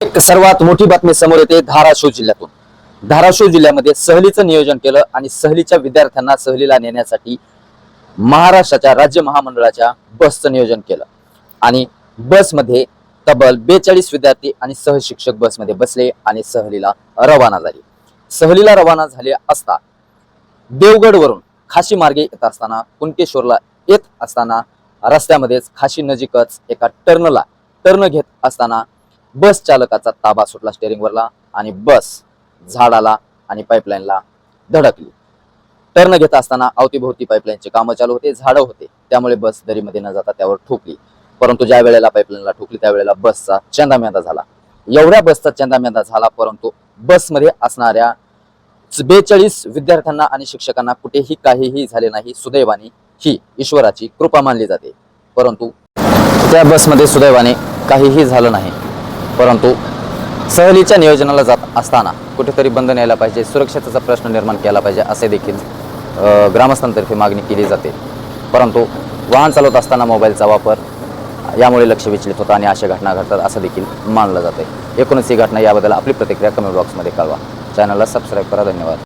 एक सर्वात मोठी बातमी समोर येते धाराशिव जिल्ह्यातून. धाराशिव जिल्ह्यामध्ये सहलीचं नियोजन केलं आणि सहलीच्या विद्यार्थ्यांना सहलीला नेण्यासाठी महाराष्ट्राच्या राज्य महामंडळाच्या बसचं नियोजन केलं. आणि बसमध्ये तब्बल बेचाळीस विद्यार्थी आणि सहशिक्षक बसमध्ये बसले आणि सहलीला रवाना झाली. सहलीला रवाना झाले असता देवगडवरून खाशी मार्गे येत असताना कुणकेश्वरला येत असताना रस्त्यामध्येच खाशी नजीकच एका टर्नला टर्न घेत असताना बस चालकाचा ताबा सुटला स्टेअरिंगवरला आणि बस झाडाला आणि पाईपलाईनला धडकली. टर्न घेत असताना अवतीभोवती पाईपलाईनचे कामं चालू होते झाडं होते. त्यामुळे बस दरीमध्ये न जाता त्यावर ठोकली. परंतु ज्या वेळेला पाईपलाईनला ठोकली त्यावेळेला बसचा चेंदामेंदा झाला. एवढ्या बसचा चेंदामेंदा झाला परंतु बसमध्ये असणाऱ्या बेचाळीस विद्यार्थ्यांना आणि शिक्षकांना कुठेही काहीही झाले नाही. सुदैवाने ही ईश्वराची कृपा मानली जाते. परंतु त्या बसमध्ये सुदैवाने काहीही झालं नाही. परंतु सहलीच्या नियोजनाला जात असताना कुठेतरी बंद न्यायला पाहिजे सुरक्षेचा प्रश्न निर्माण केला पाहिजे असे देखील ग्रामस्थांतर्फे मागणी केली जाते. परंतु वाहन चालवत असताना मोबाईलचा वापर यामुळे लक्ष विचलित होतं आणि अशा घटना घडतात असं देखील मानलं जाते एकूणच ही घटना याबद्दल आपली प्रतिक्रिया कमेंट बॉक्समध्ये कळवा. चॅनलला सबस्क्राईब करा धन्यवाद.